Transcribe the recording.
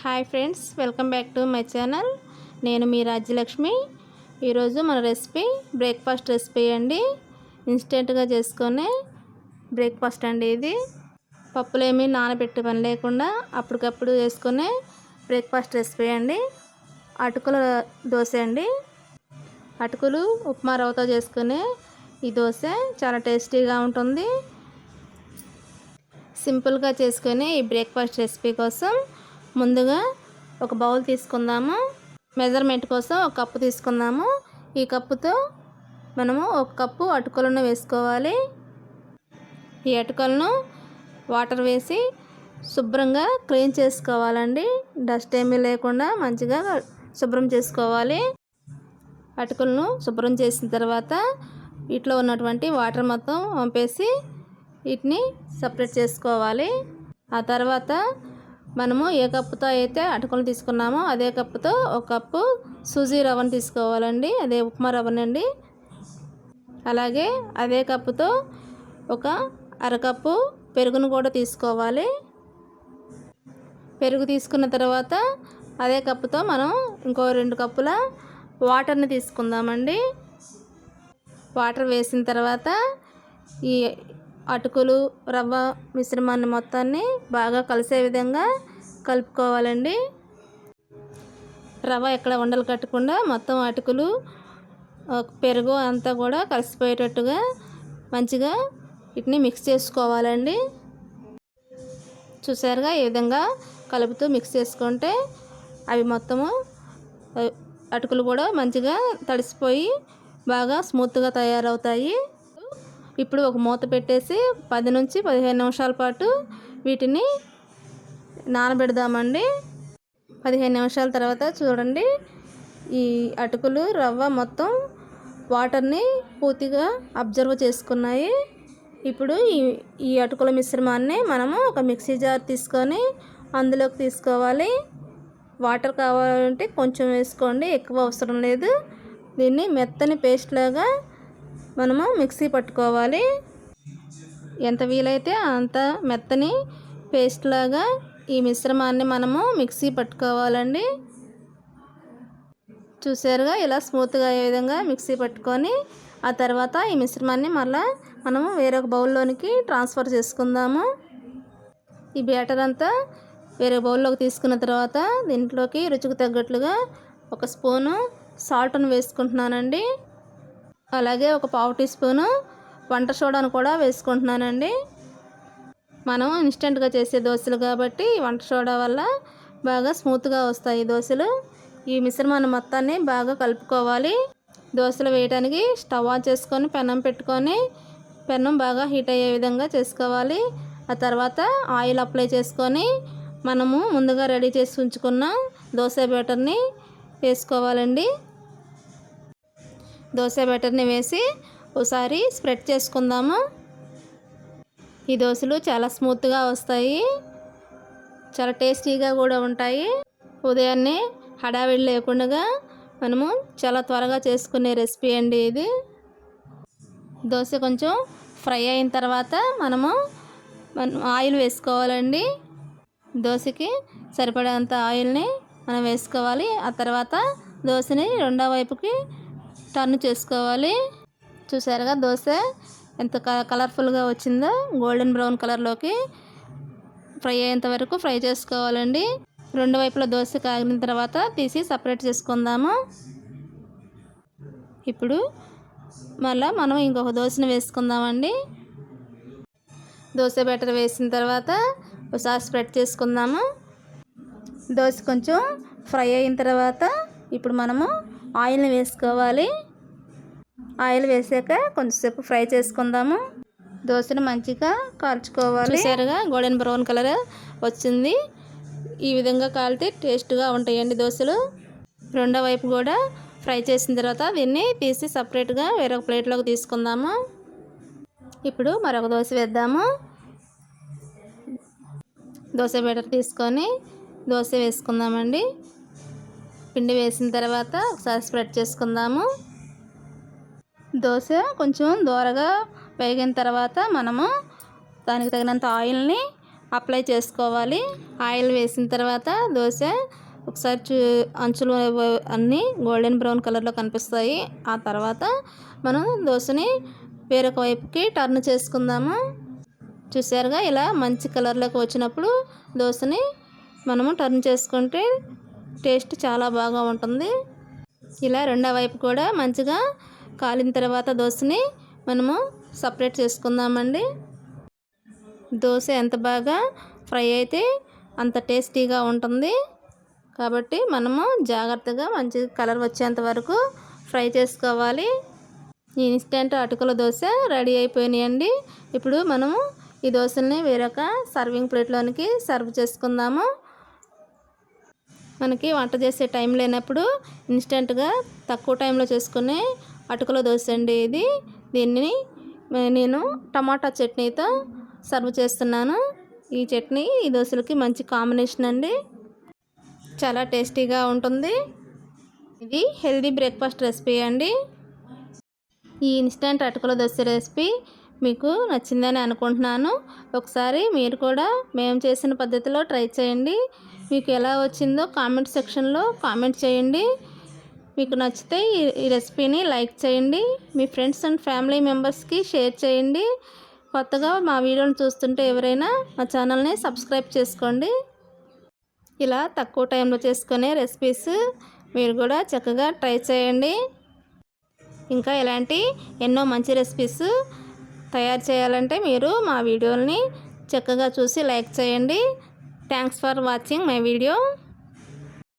Hi friends welcome back to my channel. నేను మీ రాజ్యలక్ష్మి. ఈరోజు మన రెసిపీ బ్రేక్ఫాస్ట్ రెసిపీ అండి. ఇన్స్టెంట్గా చేసుకునే బ్రేక్ఫాస్ట్ అండి ఇది. పప్పులేమి నానబెట్టే పని లేకుండా అప్పటికప్పుడు చేసుకునే బ్రేక్ఫాస్ట్ రెసిపీ అండి. అటుకుల దోశ అండి. అటుకులు ఉప్మా రవ్వతో చేసుకునే ఈ దోశ చాలా టేస్టీగా ఉంటుంది. సింపుల్గా చేసుకునే ఈ బ్రేక్ఫాస్ట్ రెసిపీ కోసం ముందుగా ఒక బౌల్ తీసుకుందాము. మెజర్మెంట్ కోసం ఒక కప్పు తీసుకుందాము. ఈ కప్పుతో మనము ఒక కప్పు అటుకులను వేసుకోవాలి. ఈ అటుకలను వాటర్ వేసి శుభ్రంగా క్లీన్ చేసుకోవాలండి. డస్ట్ ఏమీ లేకుండా మంచిగా శుభ్రం చేసుకోవాలి. అటుకులను శుభ్రం చేసిన తర్వాత వీటిలో ఉన్నటువంటి వాటర్ మొత్తం పంపేసి వీటిని సపరేట్ చేసుకోవాలి. ఆ తర్వాత మనము ఏ కప్పుతో అయితే అటుకులు తీసుకున్నామో అదే కప్పుతో ఒక కప్పు సూజీ రవ్వను తీసుకోవాలండి అదే ఉప్మా రవ్వనండి. అలాగే అదే కప్పుతో ఒక అరకప్పు పెరుగును కూడా తీసుకోవాలి. పెరుగు తీసుకున్న తర్వాత అదే కప్పుతో మనం ఇంకో రెండు కప్పుల వాటర్ని తీసుకుందామండి. వాటర్ వేసిన తర్వాత ఈ అటుకులు రవ్వ మిశ్రమాన్ని మొత్తాన్ని బాగా కలిసే విధంగా కలుపుకోవాలండి. రవ్వ ఎక్కడ ఉండలు కట్టకుండా మొత్తం అటుకులు పెరుగు అంతా కూడా కలిసిపోయేటట్టుగా మంచిగా వీటిని మిక్స్ చేసుకోవాలండి. చూసారుగా ఈ విధంగా కలుపుతూ మిక్స్ చేసుకుంటే అవి మొత్తము అటుకులు కూడా మంచిగా తడిసిపోయి బాగా స్మూత్గా తయారవుతాయి. ఇప్పుడు ఒక మూత పెట్టేసి పది నుంచి పదిహేను నిమిషాల పాటు వీటిని నానబెడదామండి. పదిహేను నిమిషాల తర్వాత చూడండి. ఈ అటుకులు రవ్వ మొత్తం వాటర్ని పూర్తిగా అబ్జర్వ్ చేసుకున్నాయి. ఇప్పుడు ఈ ఈ అటుకుల మిశ్రమాన్ని మనము ఒక మిక్సీ జార్ తీసుకొని అందులోకి తీసుకోవాలి. వాటర్ కావాలంటే కొంచెం వేసుకోండి ఎక్కువ అవసరం లేదు. దీన్ని మెత్తని పేస్ట్ లాగా మనము మిక్సీ పట్టుకోవాలి. ఎంత వీలైతే అంత మెత్తని పేస్ట్ లాగా ఈ మిశ్రమాన్ని మనము మిక్సీ పట్టుకోవాలండి. చూసారుగా ఇలా స్మూత్గా అయ్యే విధంగా మిక్సీ పట్టుకొని ఆ తర్వాత ఈ మిశ్రమాన్ని మళ్ళీ మనము వేరొక బౌల్లోనికి ట్రాన్స్ఫర్ చేసుకుందాము. ఈ బ్యాటర్ అంతా వేరే బౌల్లోకి తీసుకున్న తర్వాత దీంట్లోకి రుచికి తగ్గట్లుగా ఒక స్పూను సాల్ట్ను వేసుకుంటున్నానండి. అలాగే ఒక పావు టీ స్పూను వంట సోడాను కూడా వేసుకుంటున్నానండి. మనం ఇన్స్టెంట్గా చేసే దోశలు కాబట్టి వంట సోడా వల్ల బాగా స్మూత్గా వస్తాయి దోశలు. ఈ మిశ్రమాన్ని మొత్తాన్ని బాగా కలుపుకోవాలి. దోశలు వేయడానికి స్టవ్ ఆన్ చేసుకొని పెనం పెట్టుకొని పెనం బాగా హీట్ అయ్యే విధంగా చేసుకోవాలి. ఆ తర్వాత ఆయిల్ అప్లై చేసుకొని మనము ముందుగా రెడీ చేసి ఉంచుకున్న దోశ బ్యాటర్ని వేసుకోవాలండి. దోశ బ్యాటర్ని వేసి ఒకసారి స్ప్రెడ్ చేసుకుందాము. ఈ దోశలు చాలా స్మూత్గా వస్తాయి. చాలా టేస్టీగా కూడా ఉంటాయి. ఉదయాన్నే హడావిడి లేకుండా మనము చాలా త్వరగా చేసుకునే రెసిపీ అండి ఇది. దోశ కొంచెం ఫ్రై అయిన తర్వాత మనము ఆయిల్ వేసుకోవాలండి. దోశకి సరిపడేంత ఆయిల్ని మనం వేసుకోవాలి. ఆ తర్వాత దోశని రెండో వైపుకి టర్న్ చేసుకోవాలి. చూసారుగా దోశ ఎంత కలర్ఫుల్గా వచ్చిందో గోల్డెన్ బ్రౌన్ కలర్లోకి ఫ్రై అయ్యేంత వరకు ఫ్రై చేసుకోవాలండి. రెండు వైపుల దోశ కాగిన తర్వాత తీసి సపరేట్ చేసుకుందాము. ఇప్పుడు మళ్ళీ మనం ఇంకొక దోశను వేసుకుందామండి. దోశ బ్యాటర్ వేసిన తర్వాత ఒకసారి స్ప్రెడ్ చేసుకుందాము. దోశ కొంచెం ఫ్రై అయిన తర్వాత ఇప్పుడు మనము ఆయిల్ని వేసుకోవాలి. ఆయిల్ వేసాక కొంచెంసేపు ఫ్రై చేసుకుందాము. దోశను మంచిగా కాల్చుకోవాలి. చూసారుగా గోల్డెన్ బ్రౌన్ కలర్ వచ్చింది. ఈ విధంగా కాలితే టేస్ట్గా ఉంటాయండి దోశలు. రెండో వైపు కూడా ఫ్రై చేసిన తర్వాత దీన్ని తీసి సపరేట్గా వేరొక ప్లేట్లోకి తీసుకుందాము. ఇప్పుడు మరొక దోశ వేద్దాము. దోశ బెటర్ తీసుకొని దోశ వేసుకుందామండి. పిండి వేసిన తర్వాత ఒకసారి స్ప్రెడ్ చేసుకుందాము. దోశ కొంచెం దోరగా వేగిన తర్వాత మనము దానికి తగినంత ఆయిల్ని అప్లై చేసుకోవాలి. ఆయిల్ వేసిన తర్వాత దోశ ఒకసారి చూ అంచులు అన్నీ గోల్డెన్ బ్రౌన్ కలర్లో కనిపిస్తాయి. ఆ తర్వాత మనం దోశని వేరొక వైపుకి టర్న్ చేసుకుందాము. చూసారుగా ఇలా మంచి కలర్లోకి వచ్చినప్పుడు దోశని మనము టర్న్ చేసుకుంటే టేస్ట్ చాలా బాగా ఉంటుంది. ఇలా రెండో వైపు కూడా మంచిగా కాలిన తర్వాత దోశని మనము సపరేట్ చేసుకుందామండి. దోశ ఎంత బాగా ఫ్రై అయితే అంత టేస్టీగా ఉంటుంది. కాబట్టి మనము జాగ్రత్తగా మంచి కలర్ వచ్చేంత వరకు ఫ్రై చేసుకోవాలి. ఈ ఇన్స్టెంట్ అటుకుల దోశ రెడీ అయిపోయినాయండి. ఇప్పుడు మనము ఈ దోశల్ని వేరొక సర్వింగ్ ప్లేట్లోనికి సర్వ్ చేసుకుందాము. మనకి వంట చేసే టైం లేనప్పుడు ఇన్స్టెంట్గా తక్కువ టైంలో చేసుకునే అటుకుల దోశ అండి ఇది. దీన్ని నేను టమాటా చట్నీతో సర్వ్ చేస్తున్నాను. ఈ చట్నీ ఈ దోశలకి మంచి కాంబినేషన్ అండి. చాలా టేస్టీగా ఉంటుంది. ఇది హెల్దీ బ్రేక్ఫాస్ట్ రెసిపీ అండి. ఈ ఇన్స్టెంట్ అటుకుల దోశ రెసిపీ మీకు నచ్చిందని అనుకుంటున్నాను. ఒకసారి మీరు కూడా మేము చేసిన పద్ధతిలో ట్రై చేయండి. మీకు ఎలా వచ్చిందో కామెంట్ సెక్షన్లో కామెంట్ చేయండి. మీకు నచ్చితే ఈ రెసిపీని లైక్ చేయండి. మీ ఫ్రెండ్స్ అండ్ ఫ్యామిలీ మెంబర్స్కి షేర్ చేయండి. కొత్తగా మా వీడియోని చూస్తుంటే ఎవరైనా మా ఛానల్ని సబ్స్క్రైబ్ చేసుకోండి. ఇలా తక్కువ టైంలో చేసుకునే రెసిపీస్ మీరు కూడా చక్కగా ట్రై చేయండి. ఇంకా ఇలాంటి ఎన్నో మంచి రెసిపీస్ తయారు చేయాలంటే మీరు మా వీడియోని చక్కగా చూసి లైక్ చేయండి. Thanks for watching my video.